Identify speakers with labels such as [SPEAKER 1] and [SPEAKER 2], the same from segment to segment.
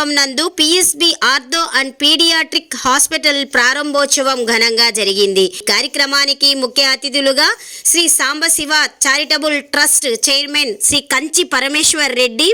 [SPEAKER 1] సమీపం నందు PSB ortho and paediatric hospital ప్రారంభోత్సవం ఘనంగా జరిగింది. కార్యక్రమానికి ముఖ్య అతిథులుగా Shri Sambasiva charitable trust chairman Shri Kanchi Parameshwar Reddy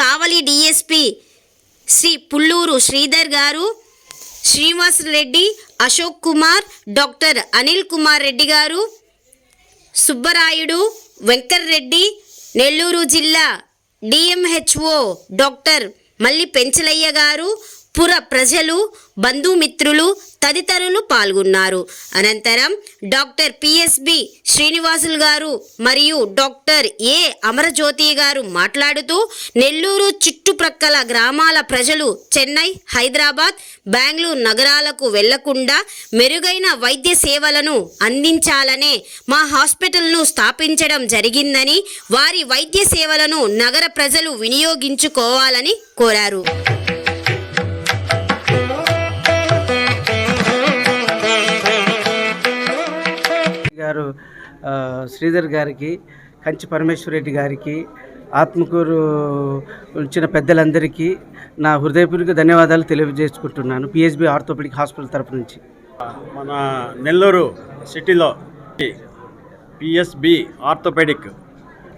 [SPEAKER 1] Kavali DSP Shri Pulluru Sridhar గారు శ్రీనివాస్ రెడ్డి అశోక్ కుమార్ డాక్టర్ అనిల్ కుమార్ రెడ్డి గారు సుబ్బరాయుడు వెంకర్ రెడ్డి నెల్లూరు జిల్లా డిఎంహెచ్ఓ డాక్టర్ మళ్ళీ పెంచలయ్య గారు పుర ప్రజలు బంధుమిత్రులు తదితరులు పాల్గొన్నారు. అనంతరం డాక్టర్ పిఎస్బి శ్రీనివాసులు గారు మరియు డాక్టర్ ఏ అమరజ్యోతి గారు మాట్లాడుతూ నెల్లూరు చుట్టుప్రక్కల గ్రామాల ప్రజలు చెన్నై హైదరాబాద్ బెంగళూరు నగరాలకు వెళ్ళకుండా మెరుగైన వైద్య సేవలను అందించాలనే మా హాస్పిటల్ను స్థాపించడం జరిగిందని వారి వైద్య సేవలను నగర ప్రజలు వినియోగించుకోవాలని కోరారు.
[SPEAKER 2] శ్రీధర్ గారికి కంచి పరమేశ్వరరెడ్డి గారికి ఆత్మకూరు వచ్చిన పెద్దలందరికీ నా హృదయపూర్వక ధన్యవాదాలు తెలియజేసుకుంటున్నాను. పిహెచ్బి ఆర్థోపెడిక్ హాస్పిటల్ తరపు నుంచి.
[SPEAKER 3] మన నెల్లూరు సిటీలో PSB orthopaedic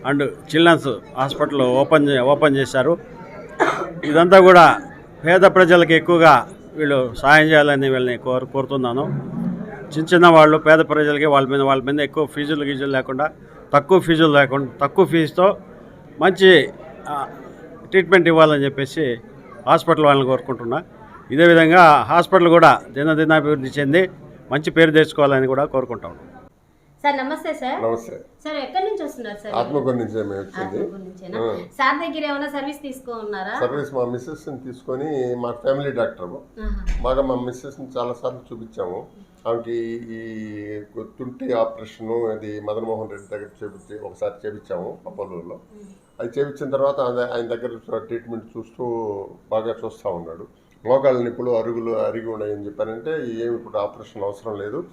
[SPEAKER 3] and children's hospital open చే- ఓపెన్ చేశారు. ఇదంతా కూడా పేద ప్రజలకు ఎక్కువగా వీళ్ళు సాయం చేయాలని వీళ్ళని కోరు కోరుతున్నాను. చిన్న చిన్న వాళ్ళు పేద ప్రజలకి వాళ్ళ మీద వాళ్ళ మీద ఎక్కువ ఫీజులు గీజులు లేకుండా తక్కువ ఫీజులు లేకుండా తక్కువ ఫీజుతో మంచి ట్రీట్మెంట్ ఇవ్వాలని చెప్పేసి హాస్పిటల్ వాళ్ళని కోరుకుంటున్నా. ఇదే విధంగా హాస్పిటల్ కూడా దినదినాభివృద్ధి చెంది మంచి పేరు తెచ్చుకోవాలని కూడా కోరుకుంటాం
[SPEAKER 1] సార్ నమస్తే సార్.
[SPEAKER 4] నమస్తే.
[SPEAKER 1] సార్ ఎక్కడి నుంచి వస్తున్నారు సార్?
[SPEAKER 4] ఆత్మకూరు నుంచి మేము వచ్చింది.
[SPEAKER 1] ఆత్మకూరు నుంచేనా? సార్ దగ్గర ఏమైనా సర్వీస్ తీసుకున్నారా?
[SPEAKER 4] సర్వీస్ మా మిస్సెస్ తీసుకొని మా ఫ్యామిలీ డాక్టర్. బాగా మా మిస్సెస్ని చాలా సార్లు చూపించాము. ఆమెకి ఈ తుంటి ఆపరేషన్ అది మదన్ మోహన్ రెడ్డి దగ్గర చేపించి ఒకసారి చేపించాము అపోలోలో. అది చేపించిన తర్వాత ఆయన- దగ్గర ట్రీట్మెంట్ చూస్తూ బాగా చూస్తూ ఉన్నాడు. మోకాళ్ళ నిప్పులు అరుగులు అరిగి ఉన్నాయని చెప్పానంటే ఏమి ఇప్పుడు ఆపరేషన్ అవసరం లేదు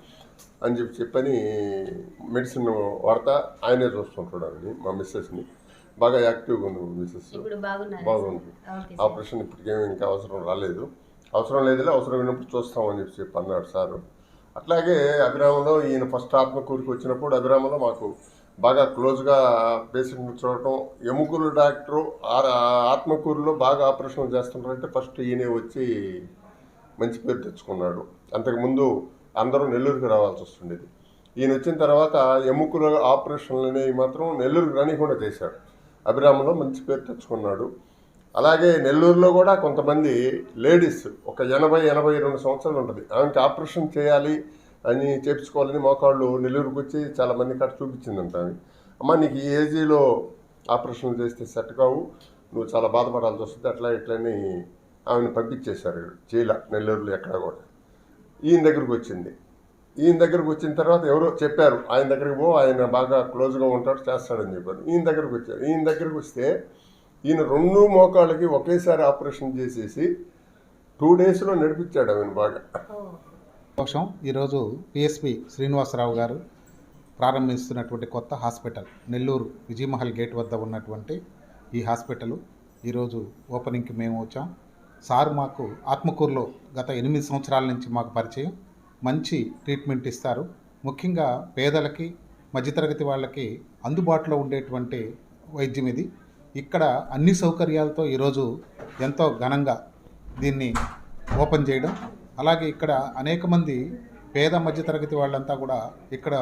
[SPEAKER 4] అని చెప్పి చెప్పని మెడిసిన్ వాడతా ఆయనే చూస్తుంటాడు ఆమెని మా మిస్సెస్ని. బాగా యాక్టివ్గా ఉంది మిస్సెస్. బాగుంది. ఆపరేషన్ ఇప్పటికేమీ ఇంకా అవసరం రాలేదు. అవసరం లేదులే అవసరం అయినప్పుడు చూస్తామని చెప్పి చెప్పి అన్నాడు సారు. అట్లాగే అభిరామంలో ఈయన ఫస్ట్ ఆత్మకూరికి వచ్చినప్పుడు అభిరామంలో మాకు బాగా క్లోజ్గా పేషెంట్ని చూడటం ఎముకలు డాక్టరు ఆ- ఆత్మకూరులో బాగా ఆపరేషన్ చేస్తుంటారంటే ఫస్ట్ ఈయనే వచ్చి మంచి పేరు తెచ్చుకున్నాడు. అంతకుముందు అందరూ నెల్లూరుకి రావాల్సి వస్తుండేది. ఈయన వచ్చిన తర్వాత ఎముకల ఆపరేషన్లు అనేవి మాత్రం నెల్లూరుకి రానికుండా చేశాడు. అభిరామంలో మంచి పేరు తెచ్చుకున్నాడు. అలాగే నెల్లూరులో కూడా కొంతమంది లేడీస్ ఒక ఎనభై ఎనభై రెండు సంవత్సరాలు ఉంటుంది. ఆమెకి ఆపరేషన్ చేయాలి అని చేపించుకోవాలని మోకాళ్ళు నెల్లూరుకు వచ్చి చాలా మంది కాడ చూపించిందంట ఆమె. అమ్మ నీకు ఈ ఏజీలో ఆపరేషన్ చేస్తే సెట్ కావు. నువ్వు చాలా బాధపడాల్సి వస్తుంది. అట్లా ఇట్లని ఆమెను పంపించేశారు చీల నెల్లూరులో ఎక్కడ కూడా. ఈయన దగ్గరకు వచ్చింది. ఈయన దగ్గరకు వచ్చిన తర్వాత ఎవరో చెప్పారు ఆయన దగ్గరికి పో ఆయన బాగా క్లోజ్గా ఉంటాడు చేస్తాడని చెప్పారు. ఈయన దగ్గరకు వచ్చారు. ఈయన దగ్గరకు వస్తే ఈయన రెండు మోకాళ్ళకి ఒకేసారి ఆపరేషన్ చేసేసి టూ డేస్లో నడిపించాడు ఆమెను బాగా.
[SPEAKER 5] సంతోషం. ఈరోజు పిఎస్పి శ్రీనివాసరావు గారు ప్రారంభిస్తున్నటువంటి కొత్త హాస్పిటల్ నెల్లూరు విజయమహల్ గేట్ వద్ద ఉన్నటువంటి ఈ హాస్పిటల్. ఈరోజు ఓపెనింగ్కి మేము వచ్చాం. సార్ మాకు ఆత్మకూరులో గత ఎనిమిది సంవత్సరాల నుంచి మాకు పరిచయం. మంచి ట్రీట్మెంట్ ఇస్తారు. ముఖ్యంగా పేదలకి మధ్యతరగతి వాళ్ళకి అందుబాటులో ఉండేటువంటి వైద్యం ఇది. ఇక్కడ అన్ని సౌకర్యాలతో ఈరోజు ఎంతో ఘనంగా దీన్ని ఓపెన్ చేయడం. అలాగే ఇక్కడ అనేక మంది పేద మధ్యతరగతి వాళ్ళంతా కూడా ఇక్కడ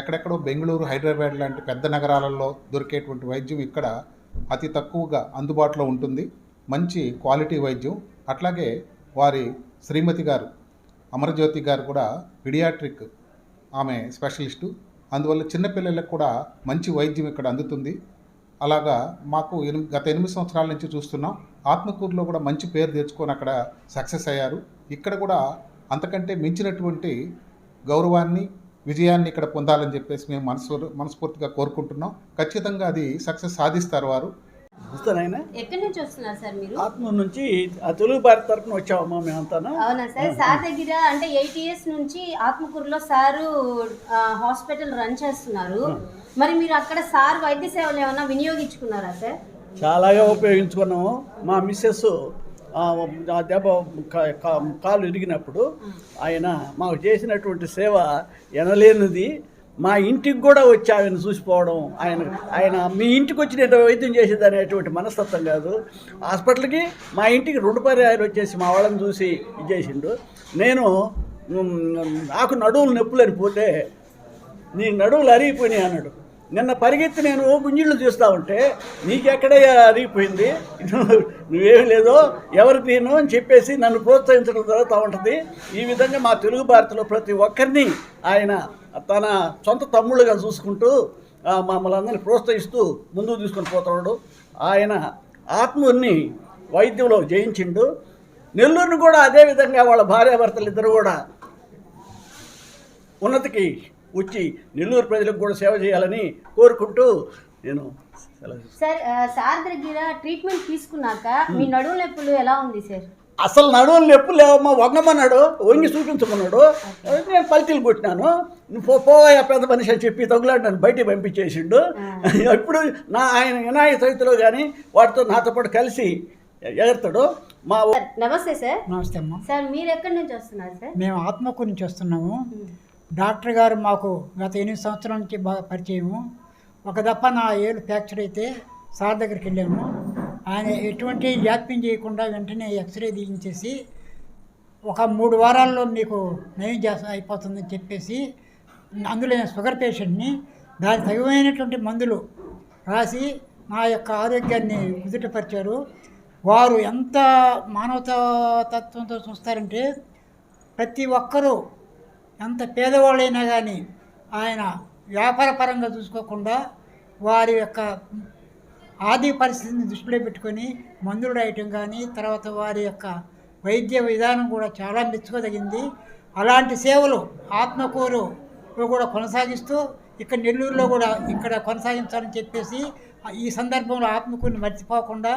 [SPEAKER 5] ఎక్కడెక్కడో బెంగళూరు హైదరాబాద్ లాంటి పెద్ద నగరాలలో దొరికేటువంటి వైద్యం ఇక్కడ అతి తక్కువగా అందుబాటులో ఉంటుంది. మంచి క్వాలిటీ వైద్యం. అట్లాగే వారి శ్రీమతి గారు అమరజ్యోతి గారు కూడా పిడియాట్రిక్ ఆమె స్పెషలిస్టు. అందువల్ల చిన్నపిల్లలకు కూడా మంచి వైద్యం ఇక్కడ అందుతుంది. అలాగా మాకు గత ఎనిమిది సంవత్సరాల నుంచి చూస్తున్నాం. ఆత్మకూరులో కూడా మంచి పేరు తెచ్చుకొని అక్కడ సక్సెస్ అయ్యారు. ఇక్కడ కూడా అంతకంటే మించినటువంటి గౌరవాన్ని విజయాన్ని ఇక్కడ పొందాలని చెప్పేసి మేము మనసు మనస్ఫూర్తిగా కోరుకుంటున్నాం. ఖచ్చితంగా అది సక్సెస్ సాధిస్తారు వారు.
[SPEAKER 1] ఎక్కడి నుంచి వస్తున్నారు సార్ మీరు?
[SPEAKER 6] ఆత్మ నుంచి ఆ తెలుగు భారత తరఫున వచ్చామమ్మా
[SPEAKER 1] అవునా సార్? సార్ దగ్గర అంటే ఎయిట్ ఇయర్స్ నుంచి ఆత్మకూరులో సారు హాస్పిటల్ రన్ చేస్తున్నారు. మరి మీరు అక్కడ సార్ వైద్య సేవలు ఏమైనా వినియోగించుకున్నారా సార్?
[SPEAKER 6] చాలాగా ఉపయోగించుకున్నాము. మా మిస్సెస్ దెబ్బ కాలు ఇరిగినప్పుడు ఆయన మాకు చేసినటువంటి సేవ ఎనలేనిది. మా ఇంటికి కూడా వచ్చి ఆయన చూసిపోవడం ఆయన ఆయన మీ ఇంటికి వచ్చి నేను వైద్యం చేసేది అనేటువంటి మనస్తత్వం కాదు. హాస్పిటల్కి మా ఇంటికి రెండు పర్యాయాలు వచ్చేసి మా వాళ్ళని చూసి ఇది చేసిండు. నేను నాకు నడువులు నొప్పులు పోతే నీ నడువులు అరిగిపోయినాయి అన్నాడు. నిన్న పరిగెత్తి నేను గుంజిళ్ళు చూస్తూ ఉంటే నీకెక్కడే అరిగిపోయింది నువ్వేం లేదో ఎవరు తీను అని చెప్పేసి నన్ను ప్రోత్సహించడం జరుగుతూ ఉంటుంది. ఈ విధంగా మా తెలుగు భారతలో ప్రతి ఒక్కరిని ఆయన తన సొంత తమ్ముళ్ళుగా చూసుకుంటూ మమ్మల్ని అందరినీ ప్రోత్సహిస్తూ ముందుకు తీసుకొని పోతున్నాడు ఆయన ఆత్మని వైద్యంలో జయించిండు. నెల్లూరుని కూడా అదే విధంగా వాళ్ళ భార్యాభర్తలు ఇద్దరు కూడా ఉన్నతికి వచ్చి నెల్లూరు ప్రజలకు కూడా సేవ చేయాలని కోరుకుంటూ నేను
[SPEAKER 1] సార్ సార్ దగ్గర ట్రీట్మెంట్ తీసుకున్నాక మీ నడుము నొప్పులు ఎలా ఉంది సార్?
[SPEAKER 6] అసలు నడువులు నొప్పులు లేవమ్మా వంగమన్నాడు వంగి చూపించమన్నాడు. నేను పల్టీలు కొట్టినాను. నువ్వు పో- పోవయ్యా పెద్ద మనిషి అని చెప్పి తగులాడు నన్ను బయటికి పంపించేసిండు. ఇప్పుడు నా ఆయన వినాయక చవితిలో కానీ వాటితో నాతో పాటు కలిసి ఎగరుతాడు. మా
[SPEAKER 1] నమస్తే సార్.
[SPEAKER 7] నమస్తే అమ్మ.
[SPEAKER 1] సార్ మీరు ఎక్కడి నుంచి వస్తున్నారు సార్?
[SPEAKER 7] మేము ఆత్మకూరు నుంచి వస్తున్నాము. డాక్టర్ గారు మాకు గత ఎనిమిది సంవత్సరాల నుంచి బాగా పరిచయము. ఒక దప్ప నా ఏళ్ళు ఫ్రాక్చర్ అయితే సార్ దగ్గరికి వెళ్ళాము. ఆయన ఎటువంటి జాప్యం చేయకుండా వెంటనే ఎక్స్రే తీయించేసి ఒక మూడు వారాల్లో మీకు నయం చేస్త అయిపోతుందని చెప్పేసి అందులో షుగర్ పేషెంట్ని దానికి తగినటువంటి మందులు రాసి నా యొక్క ఆరోగ్యాన్ని కుదుటపరిచారు. వారు ఎంత మానవతా తత్వంతో చూస్తారంటే ప్రతి ఒక్కరూ ఎంత పేదవాళ్ళైనా కానీ ఆయన వ్యాపారపరంగా చూసుకోకుండా వారి యొక్క ఆది పరిస్థితిని దృష్టిలో పెట్టుకొని మందులు రాయటం కానీ తర్వాత వారి యొక్క వైద్య విధానం కూడా చాలా మెచ్చుకోదగింది. అలాంటి సేవలు ఆత్మకూరు కూడా కొనసాగిస్తూ ఇక్కడ నెల్లూరులో కూడా ఇక్కడ కొనసాగించాలని చెప్పేసి ఈ సందర్భంలో ఆత్మకూరుని మర్చిపోకుండా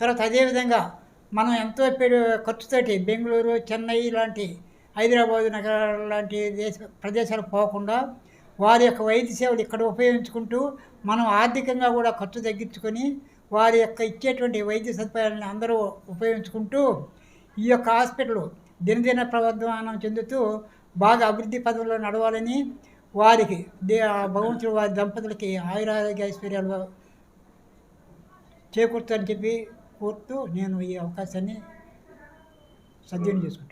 [SPEAKER 7] తర్వాత అదేవిధంగా మనం ఎంతో ఖర్చుతోటి బెంగళూరు చెన్నై ఇలాంటి హైదరాబాదు నగరాల లాంటి దేశ ప్రదేశాలకు పోకుండా వారి యొక్క వైద్య సేవలు ఇక్కడ ఉపయోగించుకుంటూ మనం ఆర్థికంగా కూడా ఖర్చు తగ్గించుకొని వారి యొక్క ఇచ్చేటువంటి వైద్య సదుపాయాలను అందరూ ఉపయోగించుకుంటూ ఈ యొక్క హాస్పిటల్ దినదిన ప్రవర్ధమానం చెందుతూ బాగా అభివృద్ధి పదవుల్లో నడవాలని వారికి దే ఆ భగవంతుడు వారి దంపతులకి ఆయురారోగ్య ఐశ్వర్యాలు చేకూరుతారని చెప్పి కోరుతూ నేను ఈ అవకాశాన్ని సద్వినియోగం
[SPEAKER 8] చేసుకుంటాను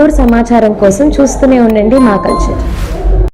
[SPEAKER 8] నెల్లూరు సమాచారం కోసం చూస్తూనే ఉండండి మా కల్చర్.